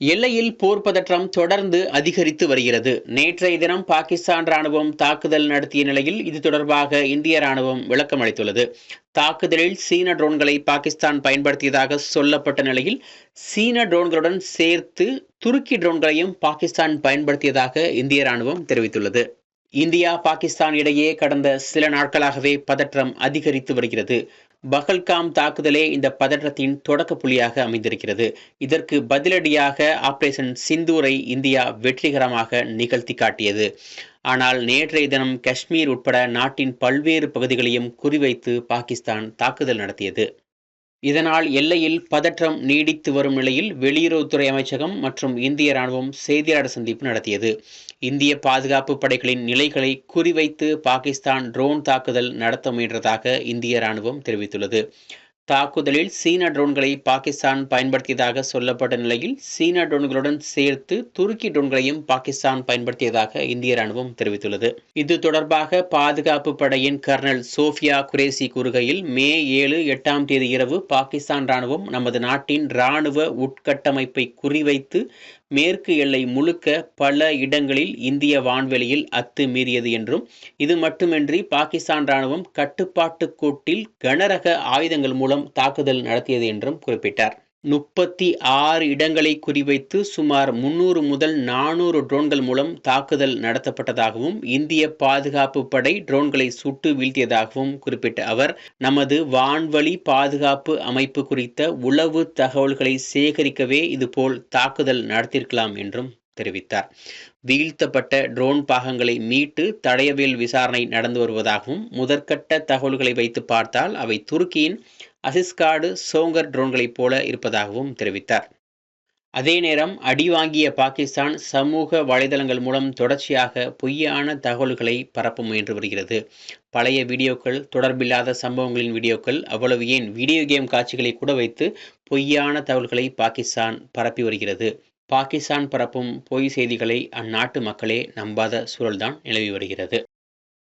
எல்லையில் போர் பதற்றம் தொடர்ந்து அதிகரித்து வருகிறது. நேற்றைய தினம் பாகிஸ்தான் ராணுவம் தாக்குதல் நடத்திய நிலையில் இது தொடர்பாக இந்திய ராணுவம் விளக்கம் அளித்துள்ளது. தாக்குதலில் சீன ட்ரோன்களை பாகிஸ்தான் பயன்படுத்தியதாக சொல்லப்பட்ட நிலையில் சீன ட்ரோன்களுடன் சேர்த்து துருக்கி ட்ரோன்களையும் பாகிஸ்தான் பயன்படுத்தியதாக இந்திய ராணுவம் தெரிவித்துள்ளது. இந்தியா பாகிஸ்தான் இடையே கடந்த சில நாட்களாகவே பதற்றம் அதிகரித்து வருகிறது. பகல்காம் தாக்குதலே இந்த பதற்றத்தின் தொடக்க புள்ளியாக அமைந்திருக்கிறது. இதற்கு பதிலடியாக ஆபரேஷன் சிந்தூரை இந்தியா வெற்றிகரமாக நிகழ்த்தி காட்டியது. ஆனால் நேற்றைய தினம் காஷ்மீர் உட்பட நாட்டின் பல்வேறு பகுதிகளையும் குறிவைத்து பாகிஸ்தான் தாக்குதல் நடத்தியது. இதனால் எல்லையில் பதற்றம் நீடித்து வரும் நிலையில் வெளியுறவுத்துறை அமைச்சகம் மற்றும் இந்திய ராணுவம் செய்தியாளர் சந்திப்பு நடத்தியது. இந்திய பாதுகாப்பு படைகளின் நிலைகளை குறிவைத்து பாகிஸ்தான் ட்ரோன் தாக்குதல் நடத்த முயன்றதாக இந்திய ராணுவம் தெரிவித்துள்ளது. தாக்குதலில் சீன ட்ரோன்களை பாகிஸ்தான் பயன்படுத்தியதாக சொல்லப்பட்ட நிலையில் சீன ட்ரோன்களுடன் சேர்த்து துருக்கி ட்ரோன்களையும் பாகிஸ்தான் பயன்படுத்தியதாக இந்திய ராணுவம் தெரிவித்துள்ளது. இது தொடர்பாக பாதுகாப்பு படையின் கர்னல் சோஃபியா குரேசி கூறுகையில் மே ஏழு எட்டாம் தேதி இரவு பாகிஸ்தான் ராணுவம் நமது நாட்டின் ராணுவ உட்கட்டமைப்பை குறிவைத்து மேற்கு எல்லை முழுக்க பல இடங்களில் இந்திய வான்வெளியில் அத்து மீறியது என்றும் இது மட்டுமின்றி பாகிஸ்தான் ராணுவம் கட்டுப்பாட்டு கோட்டில் கனரக ஆயுதங்கள் மூலம் தாக்குதல் நடத்தியது என்றும் குறிப்பிட்டார். முப்பத்தி ஆறு இடங்களை குறிவைத்து சுமார் முன்னூறு முதல் நானூறு ட்ரோன்கள் மூலம் தாக்குதல் நடத்தப்பட்டதாகவும் இந்திய பாதுகாப்பு படை ட்ரோன்களை சுட்டு வீழ்த்தியதாகவும் குறிப்பிட்ட அவர் நமது வான்வழி பாதுகாப்பு அமைப்பு குறித்த உளவு தகவல்களை சேகரிக்கவே இதுபோல் தாக்குதல் நடத்தியிருக்கலாம் என்றும் தெரிவித்தார். வீழ்த்தப்பட்ட ட்ரோன் பாகங்களை மீட்டு தடயவியல் விசாரணை நடந்து வருவதாகவும் முதற்கட்ட தகவல்களை வைத்து பார்த்தால் அவை துருக்கியின் அசிஸ்காடு சோங்கர் ட்ரோன்களைப் போல இருப்பதாகவும் தெரிவித்தார். அதே நேரம் அடி வாங்கிய பாகிஸ்தான் சமூக வலைதளங்கள் மூலம் தொடர்ச்சியாக பொய்யான தகவல்களை பரப்ப முயன்று வருகிறது. பழைய வீடியோக்கள் தொடர்பில்லாத சம்பவங்களின் வீடியோக்கள் அவ்வளவு ஏன்? வீடியோ கேம் காட்சிகளை கூட வைத்து பொய்யான தகவல்களை பாகிஸ்தான் பரப்பி வருகிறது. பாகிஸ்தான் பரப்பும் பொய் செய்திகளை அந்நாட்டு மக்களே நம்பாத சூழல்தான் நிலவி வருகிறது.